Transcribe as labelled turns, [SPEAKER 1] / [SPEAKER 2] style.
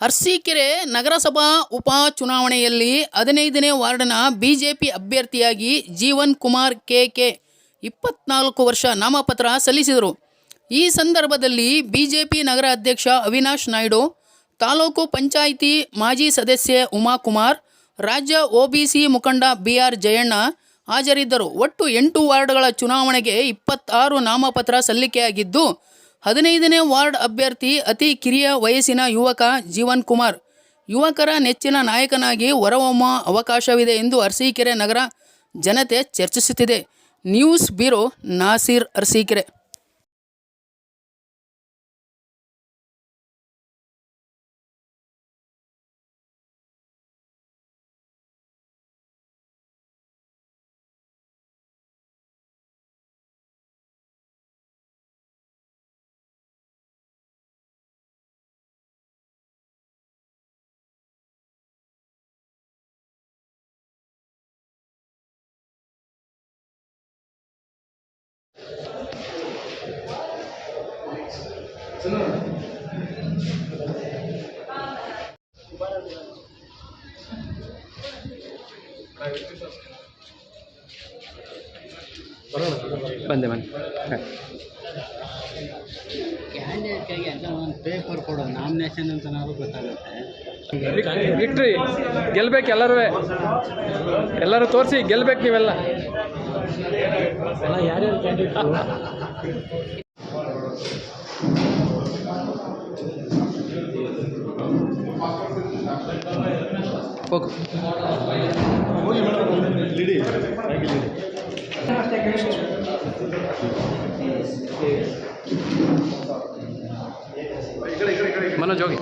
[SPEAKER 1] ಅರಸೀಕೆರೆ ನಗರಸಭಾ ಉಪ ಚುನಾವಣೆಯಲ್ಲಿ ಹದಿನೈದನೇ ವಾರ್ಡ್ನ ಬಿಜೆಪಿ ಅಭ್ಯರ್ಥಿಯಾಗಿ ಜೀವನ್ ಕುಮಾರ್ ಕೆ ಕೆ ಇಪ್ಪತ್ನಾಲ್ಕು ವರ್ಷ ನಾಮಪತ್ರ ಸಲ್ಲಿಸಿದರು. ಈ ಸಂದರ್ಭದಲ್ಲಿ ಬಿಜೆಪಿ ನಗರ ಅಧ್ಯಕ್ಷ ಅವಿನಾಶ್ ನಾಯ್ಡು, ತಾಲೂಕು ಪಂಚಾಯಿತಿ ಮಾಜಿ ಸದಸ್ಯೆ ಉಮಾಕುಮಾರ್, ರಾಜ್ಯ ಒಬಿಸಿ ಮುಖಂಡ ಬಿ ಆರ್ ಜಯಣ್ಣ ಹಾಜರಿದ್ದರು. ಒಟ್ಟು ಎಂಟು ವಾರ್ಡ್ಗಳ ಚುನಾವಣೆಗೆ ಇಪ್ಪತ್ತಾರು ನಾಮಪತ್ರ ಸಲ್ಲಿಕೆಯಾಗಿದ್ದು ಹದಿನೈದನೇ ವಾರ್ಡ್ ಅಭ್ಯರ್ಥಿ ಅತಿ ಕಿರಿಯ ವಯಸ್ಸಿನ ಯುವಕ ಜೀವನ್ ಕುಮಾರ್. ಯುವಕರ ನೆಚ್ಚಿನ ನಾಯಕನಾಗಿ ಹೊರಹೊಮ್ಮುವ ಅವಕಾಶವಿದೆ ಎಂದು ಅರಸೀಕೆರೆ ನಗರ ಜನತೆ ಚರ್ಚಿಸುತ್ತಿದೆ. News bureau Naseer Arasikere.
[SPEAKER 2] ಬಂದೆ ಬಂದೆ.
[SPEAKER 3] ಕ್ಯಾಂಡಿಡೇಟ್ಗೆ ಅಂತ ಒಂದು ಪೇಪರ್ ಕೊಡೋ ನಾಮಿನೇಷನ್ ಅಂತನಾದ್ರು ಗೊತ್ತಾಗುತ್ತೆ.
[SPEAKER 2] ವಿಕ್ಟ್ರಿ ಗೆಲ್ಬೇಕು ಎಲ್ಲರೂ. ಎಲ್ಲರೂ ತೋರಿಸಿ ಗೆಲ್ಬೇಕು ನೀವೆಲ್ಲ.
[SPEAKER 3] ಅಲ್ಲ ಯಾರ್ಯಾರು ಕ್ಯಾಂಡಿಡೇಟ್
[SPEAKER 2] ಲಿಡಿ ಮನೋಜ್ ಹೋಗಿ.